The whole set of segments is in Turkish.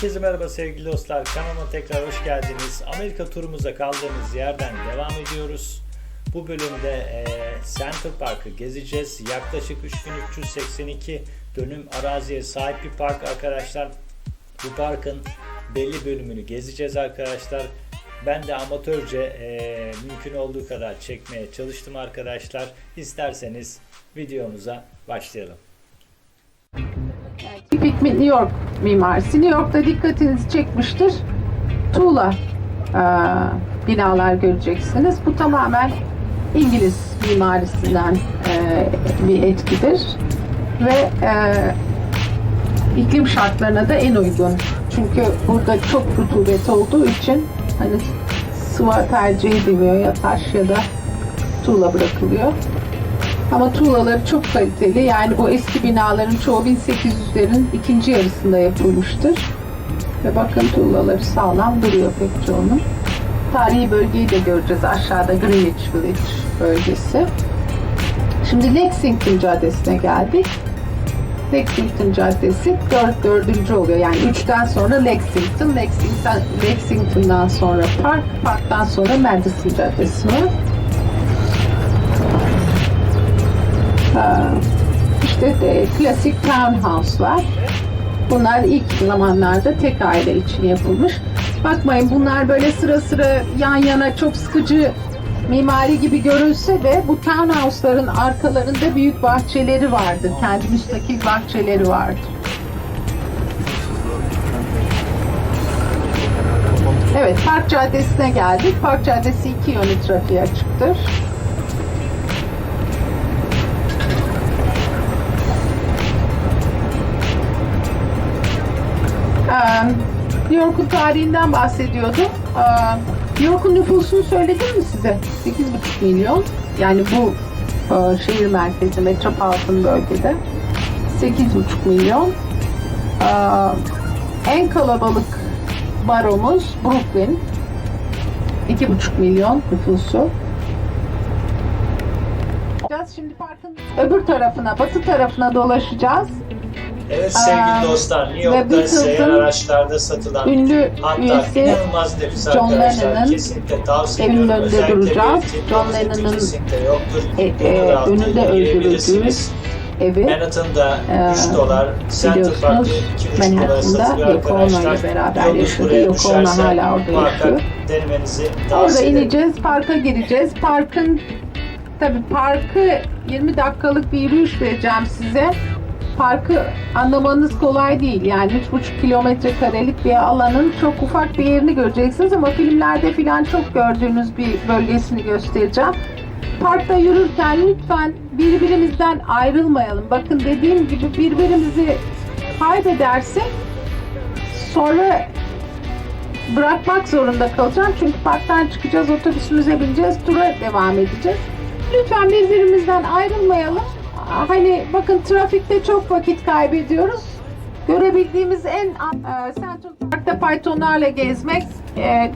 Herkese merhaba sevgili dostlar. Kanalıma tekrar hoş geldiniz. Amerika turumuza kaldığımız yerden devam ediyoruz. Bu bölümde e, Central Park'ı gezeceğiz. Yaklaşık 3382 dönüm araziye sahip bir park arkadaşlar. Bu parkın belli bölümünü gezeceğiz arkadaşlar. Ben de amatörce e, mümkün olduğu kadar çekmeye çalıştım arkadaşlar. İsterseniz videomuza başlayalım. Tipik New York mimarisi. New York'ta dikkatinizi çekmiştir. Tuğla e, binalar göreceksiniz. Bu tamamen İngiliz mimarisinden e, bir etkidir. Ve e, iklim şartlarına da en uygun. Çünkü burada çok rutubet olduğu için hani sıva tercih edilmiyor ya taş ya da tuğla bırakılıyor. Ama tuğlaları çok kaliteli. Yani bu eski binaların çoğu 1800'lerin ikinci yarısında yapılmıştır. Ve bakın tuğlaları sağlam duruyor pek çoğunun. Tarihi bölgeyi de göreceğiz aşağıda Greenwich Village bölgesi. Şimdi Lexington Caddesi'ne geldik. Lexington Caddesi 4, dördüncü oluyor. Yani 3'ten sonra Lexington, Lexington, Lexington'dan sonra Park, Park'tan sonra Madison Caddesi var. İşte e, klasik townhouse'lar. Bunlar ilk zamanlarda tek aile için yapılmış. Bakmayın bunlar böyle sıra sıra yan yana çok sıkıcı mimari gibi görülse de bu townhouse'ların arkalarında büyük bahçeleri vardır. Kendi müstakil bahçeleri vardır. Evet, Park Caddesi'ne geldik. Park Caddesi iki yönlü trafiğe açıktır. New York'un tarihinden bahsediyordum. Ee, New York'un nüfusunu söyledim mi size? 8,5 milyon. Yani bu e, şehir merkezi, metropolitan bölgede. 8,5 milyon. Ee, en kalabalık baromuz Brooklyn. 2,5 milyon nüfusu. Şimdi parkın öbür tarafına, batı tarafına dolaşacağız. Evet sevgili Aa, dostlar New York'ta seyyar araçlarda satılan ünlü hatta inanılmaz nefis John arkadaşlar Lennon'ın kesinlikle tavsiye ediyorum. önünde Özellikle duracağız. John Lennon'ın e, e, önünde öldürüldüğü evi Manhattan'da Ee, 3 dolar, Central Park'ta biliyorsunuz 2,5 dolara satılıyor arkadaşlar. beraber yaşadı. buraya Yoko Ono düşerse hala orada yaşıyor. denemenizi Orada tavsiye ederim. ineceğiz, parka gireceğiz. Parkın tabi parkı 20 dakikalık bir yürüyüş vereceğim size. Parkı anlamanız kolay değil. Yani 3,5 kilometre karelik bir alanın çok ufak bir yerini göreceksiniz ama filmlerde filan çok gördüğünüz bir bölgesini göstereceğim. Parkta yürürken lütfen birbirimizden ayrılmayalım. Bakın dediğim gibi birbirimizi kaybedersek sonra bırakmak zorunda kalacağım. Çünkü parktan çıkacağız, otobüsümüze bineceğiz, tura devam edeceğiz. Lütfen birbirimizden ayrılmayalım. Hani bakın trafikte çok vakit kaybediyoruz. Görebildiğimiz en e, Central Park'ta Pythonlarla gezmek e, e,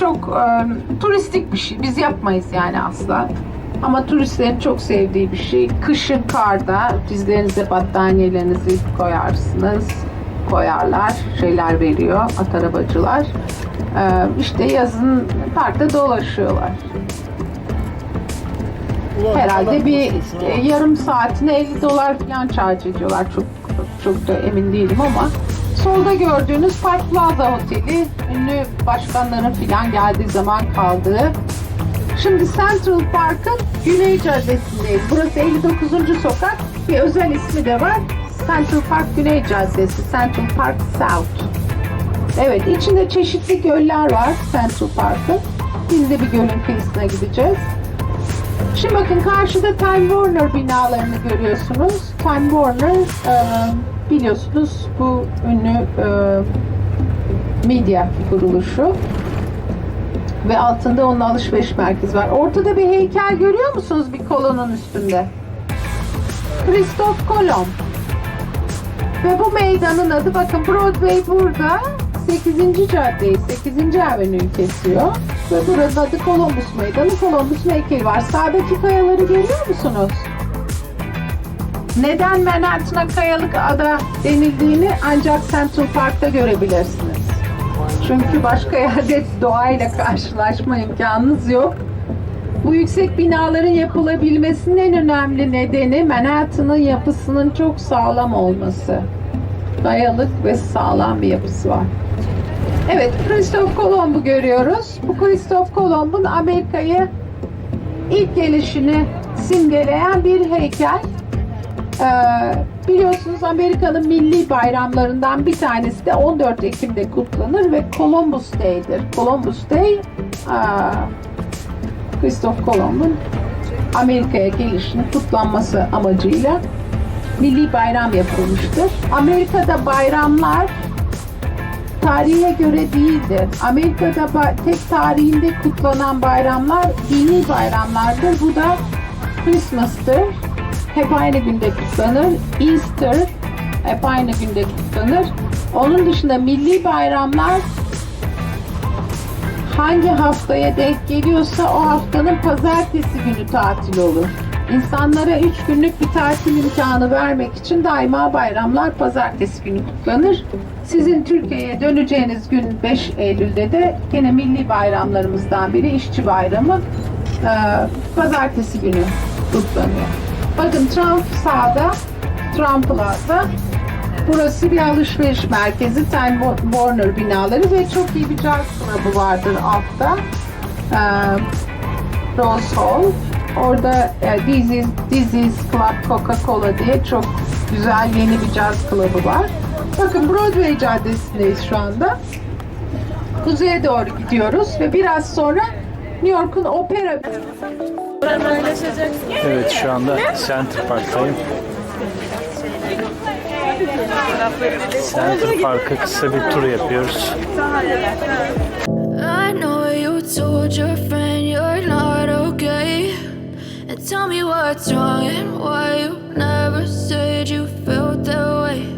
çok e, turistik bir şey. Biz yapmayız yani asla. Ama turistlerin çok sevdiği bir şey. Kışın karda dizlerinize battaniyelerinizi koyarsınız. Koyarlar. Şeyler veriyor at arabacılar. E, işte yazın parkta dolaşıyorlar. Herhalde bir e, yarım saatine 50 dolar falan charge ediyorlar. Çok çok da emin değilim ama solda gördüğünüz Park Plaza Oteli ünlü başkanların falan geldiği zaman kaldığı. Şimdi Central Park'ın Güney Caddesi'ndeyiz. Burası 59. sokak. Bir özel ismi de var. Central Park Güney Caddesi. Central Park South. Evet, içinde çeşitli göller var Central Park'ın. Biz de bir gölün kıyısına gideceğiz. Şimdi bakın karşıda Time Warner binalarını görüyorsunuz. Time Warner e, biliyorsunuz bu ünlü e, medya kuruluşu ve altında onun alışveriş merkezi var. Ortada bir heykel görüyor musunuz bir kolonun üstünde? Christoph Kolomb. Ve bu meydanın adı bakın Broadway burada 8. caddeyi 8. Avenue'yu kesiyor. Ve burada adı Columbus Meydanı. Columbus heykeli var. Sağdaki kayaları görüyor musunuz? Neden Manhattan'a kayalık ada denildiğini ancak Central Park'ta görebilirsiniz. Çünkü başka yerde doğayla karşılaşma imkanınız yok. Bu yüksek binaların yapılabilmesinin en önemli nedeni Manhattan'ın yapısının çok sağlam olması. Kayalık ve sağlam bir yapısı var. Evet, Christoph Kolomb'u görüyoruz. Bu Christoph Kolomb'un Amerika'yı ilk gelişini simgeleyen bir heykel. Ee, biliyorsunuz Amerika'nın milli bayramlarından bir tanesi de 14 Ekim'de kutlanır ve Columbus Day'dir. Columbus Day, Christoph Kolomb'un Amerika'ya gelişinin kutlanması amacıyla milli bayram yapılmıştır. Amerika'da bayramlar tarihe göre değildir. Amerika'da tek tarihinde kutlanan bayramlar dini bayramlardır. Bu da Christmas'tır. Hep aynı günde kutlanır. Easter hep aynı günde kutlanır. Onun dışında milli bayramlar hangi haftaya denk geliyorsa o haftanın pazartesi günü tatil olur. İnsanlara 3 günlük bir tatil imkanı vermek için daima bayramlar pazartesi günü kutlanır. Sizin Türkiye'ye döneceğiniz gün 5 Eylül'de de yine milli bayramlarımızdan biri işçi bayramı e, pazartesi günü kutlanıyor. Bakın Trump sağda, Trump Plaza. Burası bir alışveriş merkezi, Time Warner binaları ve çok iyi bir caz club'ı vardır altta. Ee, Rose Hall. Orada e, Dizzy's, Dizzy's Club Coca-Cola diye çok güzel yeni bir caz club'ı var. Bakın Broadway Caddesi'ndeyiz şu anda. Kuzeye doğru gidiyoruz ve biraz sonra New York'un opera Evet şu anda Center Park'tayım. Center Park'a kısa bir tur yapıyoruz. I know you told your friend you're not okay. And tell me what's wrong and why you never said you felt that way.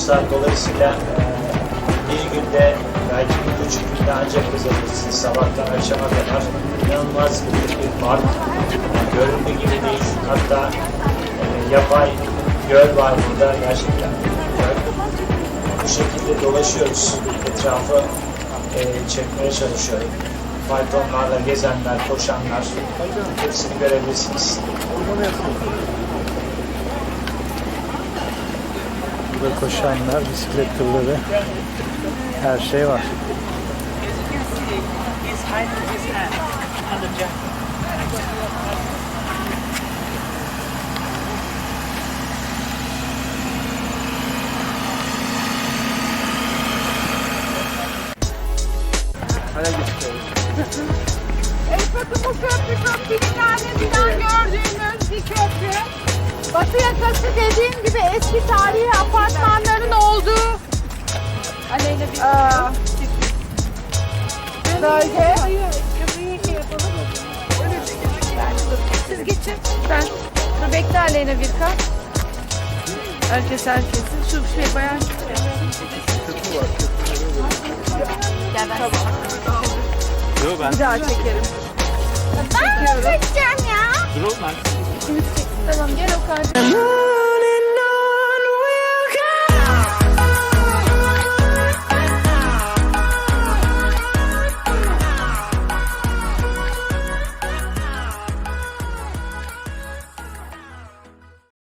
dostlar. Dolayısıyla bir günde belki bir buçuk günde ancak kazanırsınız. Sabahtan akşama kadar inanılmaz büyük bir park. Göründüğü gibi değil. Hatta yapay göl var burada. Gerçekten. Bu şekilde dolaşıyoruz. Etrafı çekmeye çalışıyorum. Faytonlarla gezenler, koşanlar hepsini görebilirsiniz. Burada koşanlar, bisiklet turları, her şey var. Aleyna bir bölge. Siz geçin. Ben dur bekle Aleyna Birkan. Herkes herkesin. Şu şey bayan. Gel ben. Bir daha çekerim. Ben çekeceğim ya. Dur oğlum Tamam gel o kardeşim.